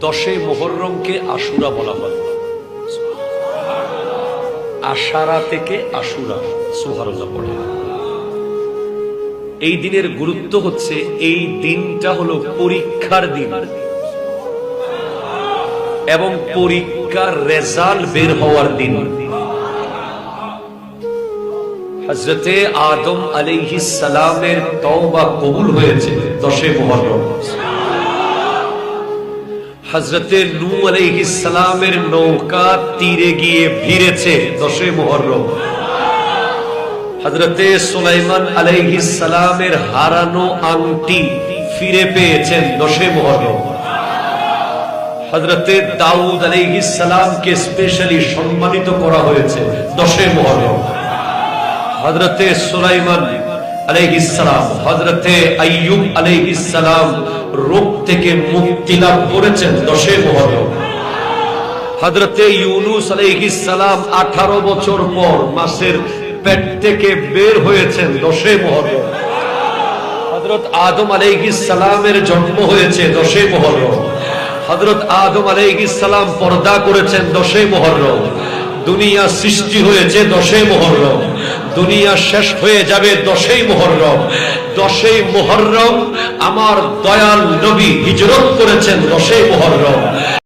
দশে মোহররমকে আশুরা বলা হয়। আশারা থেকে আশুরা সুহারুল্লাহ পড়ে। এই দিনের গুরুত্ব হচ্ছে, এই দিনটা হলো পরীক্ষার দিন। এবং পরীক্ষার রেজাল্ট বের হওয়ার দিন। হজরতে আদম আলাইহিস সালামের তওবা কবুল হয়েছে দশে মোহররম হজরতে নূ আলাইহিস সালামের নৌকা তীরে গিয়ে ভিড়েছে দশে মোহররম। হজরতে সুলাইমান আলাইহিস সালামের হারানো আংটি ফিরে পেয়েছেন দশে মোহররম। হজরতে দাউদ আলাইহিস সালামকে স্পেশালি সম্মানিত করা হয়েছে দশে মোহররম। হজরতে সুলাইমান আলাইহিসালাম হজরতে আইয়ুব আলাইহিসালাম রোগ থেকে মুক্তি লাভ করেছেন দশে মহরম হজরতে ইউনুস বছর পর মাসের পেট থেকে বের হয়েছেন দশে মহরম হজরত আদম আলাইহিসালামের জন্ম হয়েছে দশে মহরম হজরত আদম আলাইহিসালাম পর্দা করেছেন দশে মহরম দুনিয়া সৃষ্টি হয়েছে দশে মহরম দুনিয়া শেষ হয়ে যাবে দশেই মোহরম দশেই মোহরম আমার দয়াল নবী হিজরত করেছেন দশেই মোহরম